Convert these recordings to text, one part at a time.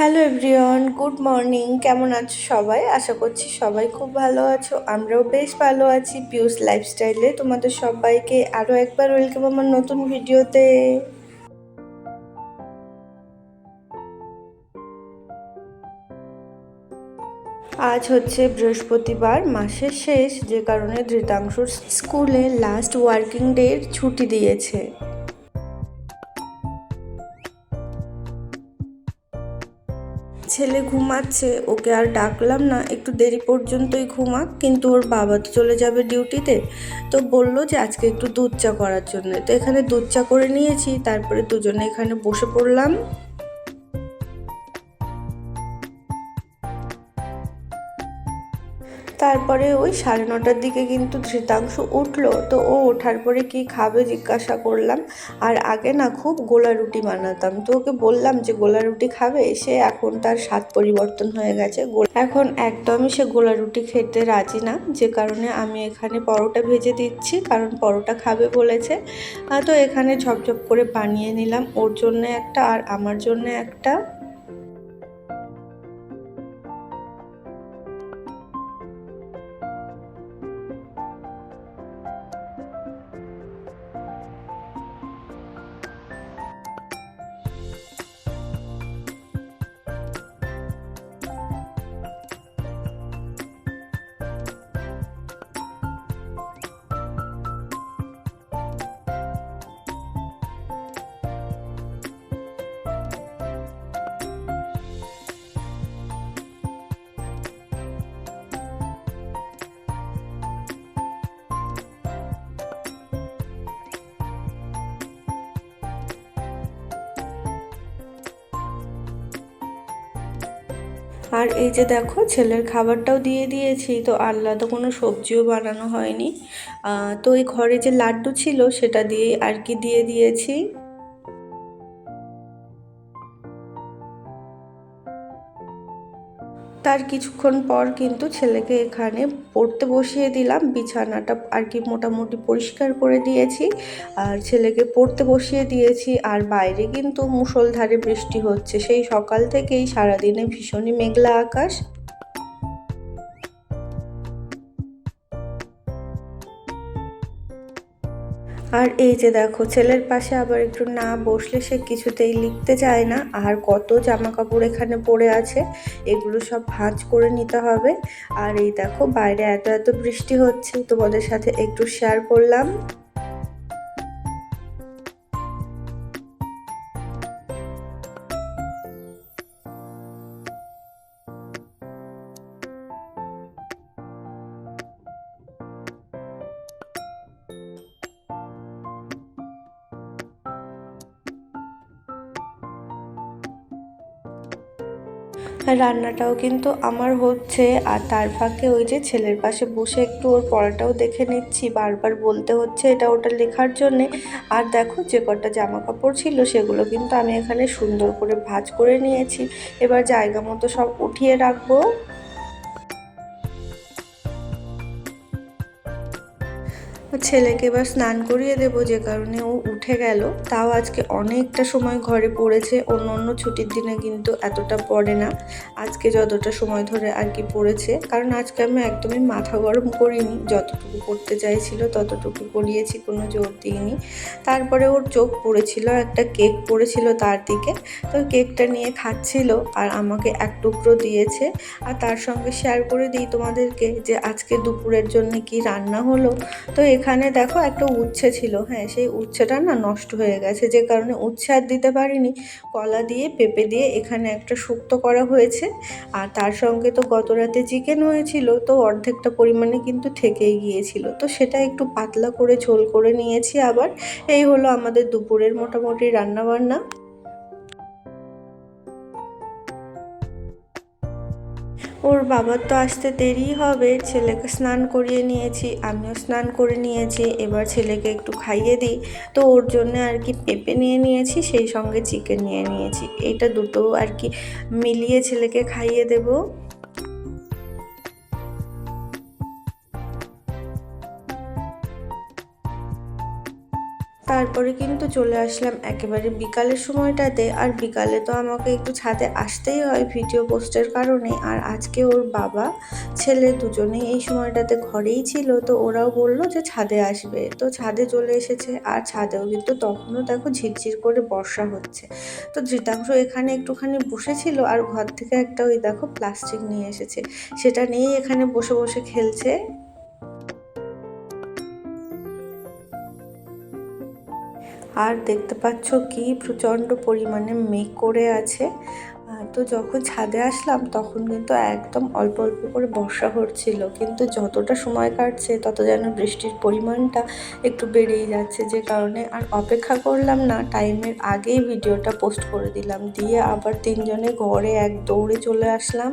Hello everyone, good morning. কেমন আছো সবাই? আশা করছি সবাই খুব ভালো আছো। আমরাও বেশ ভালো আছি পিউস লাইফস্টাইলে। তোমাদের সবাইকে আরও একবার ওয়েলকাম আমার নতুন ভিডিওতে। আজ হচ্ছে বৃহস্পতিবার, মাসের শেষ, যে কারণে ধৃতাংশুর স্কুলে লাস্ট ওয়ার্কিং ডের ছুটি দিয়েছে। ছেলে ঘুমাচ্ছে, ওকে আর ডাকলাম না। একটু দেরি পর্যন্তই ঘুমাক, কিন্তু ওর বাবা তো চলে যাবে ডিউটিতে। তো বলল যে আজকে একটু দুধ চা করার জন্য। তো এখানে দুধ চা করে নিয়েছি, তারপরে দুজনে এখানে বসে পড়লাম। তারপরে ওই সাড়ে নটার দিকে কিন্তু ধৃতাংশ উঠল। তো ও ওঠার পরে কি খাবে জিজ্ঞাসা করলাম। আর আগে না খুব গোলা রুটি বানাতাম। তো ওকে বললাম যে, গোলা রুটি খাবে? সে এখন তার স্বাদ পরিবর্তন হয়ে গেছে। এখন একদমই সে গোলা রুটি খেতে রাজি না। যে কারণে আমি এখানে পরোটা ভেজে দিচ্ছি, কারণ পরোটা খাবে বলেছে। তো এখানে ঝপঝপ করে বানিয়ে নিলাম। ওর জন্য একটা আর আমার জন্য একটা। আর এই যে দেখো, ছেলের খাবারটাও দিয়ে দিয়েছি। তো আলাদা কোনো সবজিও বানানো হয়নি। তো এই ঘরে যে লাড্ডু ছিল, সেটা দিয়ে আর কি দিয়ে দিয়েছি। তার কিছুক্ষণ পর কিন্তু ছেলেকে এখানে পড়তে বসিয়ে দিলাম। বিছানাটা আর কি মোটামুটি পরিষ্কার করে দিয়েছি। আর ছেলেকে পড়তে বসিয়ে দিয়েছি। আর বাইরে কিন্তু মুসলধারে বৃষ্টি হচ্ছে। সেই সকাল থেকেই সারাদিনে ভীষণই মেঘলা আকাশ। আর এই যে দেখো, ছেলের পাশে আবার একটু না বসলে সে কিছুতেই লিখতে চায় না। আর কত জামা কাপড় এখানে পড়ে আছে, এগুলো সব ভাঁজ করে নিতে হবে। আর এই দেখো, বাইরে এত এত বৃষ্টি হচ্ছে, তোমাদের সাথে একটু শেয়ার করলাম। রান্নাটাও কিন্তু আমার হচ্ছে। আর তার ফাঁকে ওই যে ছেলের পাশে বসে একটু ওর পড়াটাও দেখে নিচ্ছি। বারবার বলতে হচ্ছে এটা ওটা লেখার জন্যে। আর দেখো যে কটা জামা কাপড় ছিল সেগুলো কিন্তু আমি এখানে সুন্দর করে ভাজ করে নিয়েছি। এবার জায়গা মতো সব উঠিয়ে রাখব। ছেলেকে এবার স্নান করিয়ে দেব, যে কারণে ও উঠে গেল। তাও আজকে অনেকটা সময় ঘরে পড়েছে, অন্য অন্য ছুটির দিনে কিন্তু এতটা পড়ে না। আজকে যতটা সময় ধরে আর কি পড়েছে, কারণ আজকে আমি একদমই মাথা গরম করিনি, যতটুকু করতে চাইছিল ততটুকু করিয়েছি কোনো জোর দিইনি। তারপরে ওর চোখ পড়েছিল, একটা কেক পড়েছিল তার দিকে, তো কেকটা নিয়ে খাচ্ছিল আর আমাকে এক টুকরো দিয়েছে। আর তার সঙ্গে শেয়ার করে দিই তোমাদেরকে যে আজকে দুপুরের জন্য কি রান্না হলো। তো এখানে দেখো একটা উচ্ছে ছিল হ্যাঁ সেই উচ্ছেটা না নষ্ট হয়ে গেছে, যে কারণে উচ্ছে আর দিতে পারিনি। কলা দিয়ে, পেঁপে দিয়ে এখানে একটা শুক্তো করা হয়েছে, আর তার সঙ্গে তো গত রাতে চিকেন হয়েছিল, তো অর্ধেকটা পরিমাণে কিন্তু থেকেই গিয়েছিল। তো সেটা একটু পাতলা করে ঝোল করে নিয়েছি আবার। এই হলো আমাদের দুপুরের মোটামুটি রান্নাবান্না। ওর বাবার তো আসতে দেরি হবে, ছেলেকে স্নান করিয়ে নিয়েছি, আমিও স্নান করে নিয়েছি, এবার ছেলেকে একটু খাইয়ে দিই। তো ওর জন্য আর কি পেঁপে নিয়ে নিয়েছি, সেই সঙ্গে চিকেন নিয়ে নিয়েছি। এটা দুটো আর কি মিলিয়ে ছেলেকে খাইয়ে দেবো। তারপরে কিন্তু চলে আসলাম একেবারে বিকালের সময়টাতে। আর বিকালে তো আমাকে একটু ছাদে আসতেই হয় ভিডিও পোস্টের কারণে। আর আজকে ওর বাবা, ছেলে দুজনেই এই সময়টাতে ঘরেই ছিল। তো ওরাও বলল যে ছাদে আসবে। তো ছাদে চলে এসেছে। আর ছাদেও কিন্তু তখনও দেখো ঝিরঝির করে বর্ষা হচ্ছে। তো ধৃতাংশ এখানে একটুখানি বসেছিল। আর ঘর থেকে একটা ওই দেখো প্লাস্টিক নিয়ে এসেছে। সেটা নিয়েই এখানে বসে বসে খেলছে। আর দেখতে পাচ্ছ কি প্রচণ্ড পরিমাণে মেঘ করে আছে। তো যখন ছাদে আসলাম তখন কিন্তু একদম অল্প অল্প করে বর্ষা হচ্ছিল। কিন্তু যতটা সময় কাটছে তত যেন বৃষ্টির পরিমাণটা একটু বেড়েই যাচ্ছে যে কারণে। আর অপেক্ষা করলাম না, টাইমের আগেই ভিডিওটা পোস্ট করে দিলাম। দিয়ে আবার তিনজনে ঘরে এক দৌড়ে চলে আসলাম।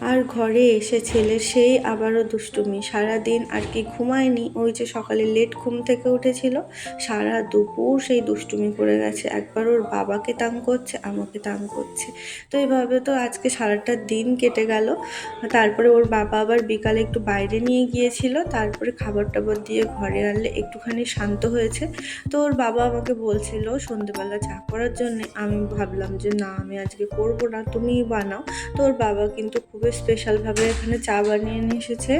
আর ঘরে এসে ছেলের সেই আবারও দুষ্টুমি। সারাদিন আর কি ঘুমায়নি। ওই যে সকালে লেট ঘুম থেকে উঠেছিল, সারা দুপুর সেই দুষ্টুমি করে গেছে। একবার ওর বাবাকে তাং করছে, আমাকে তাং করছে। তো এইভাবে তো আজকে সারাটা দিন কেটে গেল। তারপরে ওর বাবা আবার বিকালে একটু বাইরে নিয়ে গিয়েছিল। তারপরে খাবার টাবার দিয়ে ঘরে আনলে একটুখানি শান্ত হয়েছে। তো ওর বাবা আমাকে বলছিল, সন্ধেবেলা চা করার জন্য। আমি ভাবলাম যে, না, আমি আজকে করব না, তুমিই বানাও। তো ওর বাবা কিন্তু খুবই স্পেশালভাবে এখানে চা বানিয়ে নিয়ে এসেছে।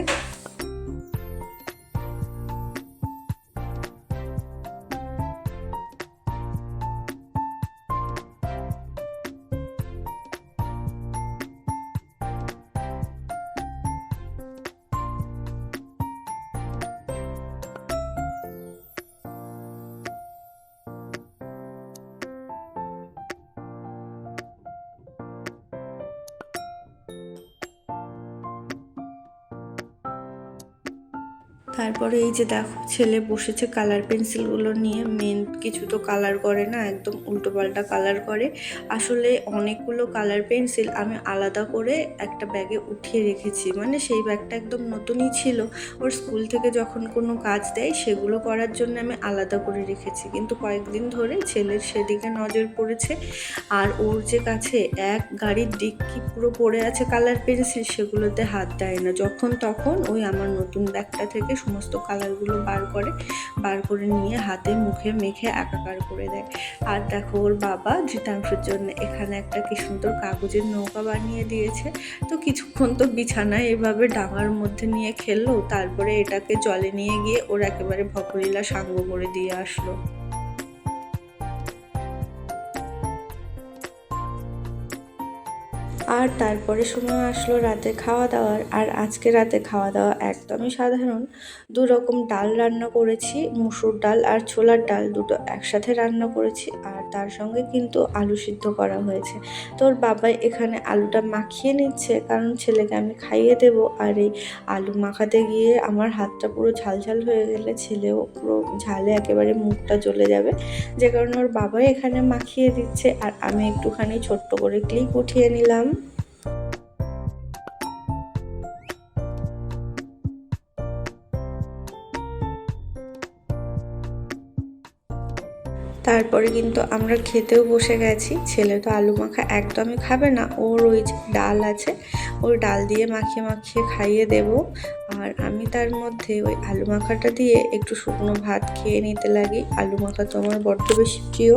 তারপরে এই যে দেখো, ছেলে বসেছে কালার পেন্সিলগুলো নিয়ে। মেন কিছু তো কালার করে না, একদম উল্টো পাল্টা কালার করে। আসলে অনেকগুলো কালার পেন্সিল আমি আলাদা করে একটা ব্যাগে উঠিয়ে রেখেছি। মানে সেই ব্যাগটা একদম নতুনই ছিল। ওর স্কুল থেকে যখন কোনো কাজ দেয়, সেগুলো করার জন্য আমি আলাদা করে রেখেছি। কিন্তু কয়েকদিন ধরে ছেলের সেদিকে নজর পড়েছে। আর ওর যে কাছে এক গাড়ির ডিক্কি পুরো পড়ে আছে কালার পেন্সিল সেগুলোতে হাত দেয় না। যখন তখন ওই আমার নতুন ব্যাগটা থেকে সমস্ত কালারগুলো বার করে বার করে নিয়ে হাতে, মুখে, মেখে একাকার করে দেয়। আর দেখো ওর বাবা ধৃতাংশের জন্য এখানে একটা কি সুন্দর কাগজের নৌকা বানিয়ে দিয়েছে। তো কিছুক্ষণ তো বিছানায় এভাবে ডাঙার মধ্যে নিয়ে খেললো, তারপরে এটাকে জলে নিয়ে গিয়ে ওর একেবারে ভকরিলা সাঙ্গ করে দিয়ে আসলো। আর তারপরে সময় আসলো রাতে খাওয়া দাওয়ার। আর আজকে রাতে খাওয়া দাওয়া একদমই সাধারণ। দু রকম ডাল রান্না করেছি, মুসুর ডাল আর ছোলার ডাল দুটো একসাথে রান্না করেছি। আর তার সঙ্গে কিন্তু আলু সিদ্ধ করা হয়েছে। তোর বাবাই এখানে আলুটা মাখিয়ে নিচ্ছে, কারণ ছেলেকে আমি খাইয়ে দেব। আর এই আলু মাখাতে গিয়ে আমার হাতটা পুরো ঝালঝাল হয়ে গেলে ছেলেও পুরো ঝালে একেবারে মুখটা চলে যাবে। যে কারণে ওর বাবাই এখানে মাখিয়ে দিচ্ছে। আর আমি একটুখানি ছোট্ট করে ক্লিক উঠিয়ে নিলাম। তারপরে কিন্তু আমরা খেতেও বসে গেছি। ছেলে তো আলু মাখা একদমই খাবে না। ওর ওই যে ডাল আছে, ওর ডাল দিয়ে মাখিয়ে মাখিয়ে খাইয়ে দেব। আর আমি তার মধ্যে ওই আলু মাখাটা দিয়ে একটু শুকনো ভাত খেয়ে নিতে লাগি। আলু মাখা তো আমার বড্ড বেশি প্রিয়।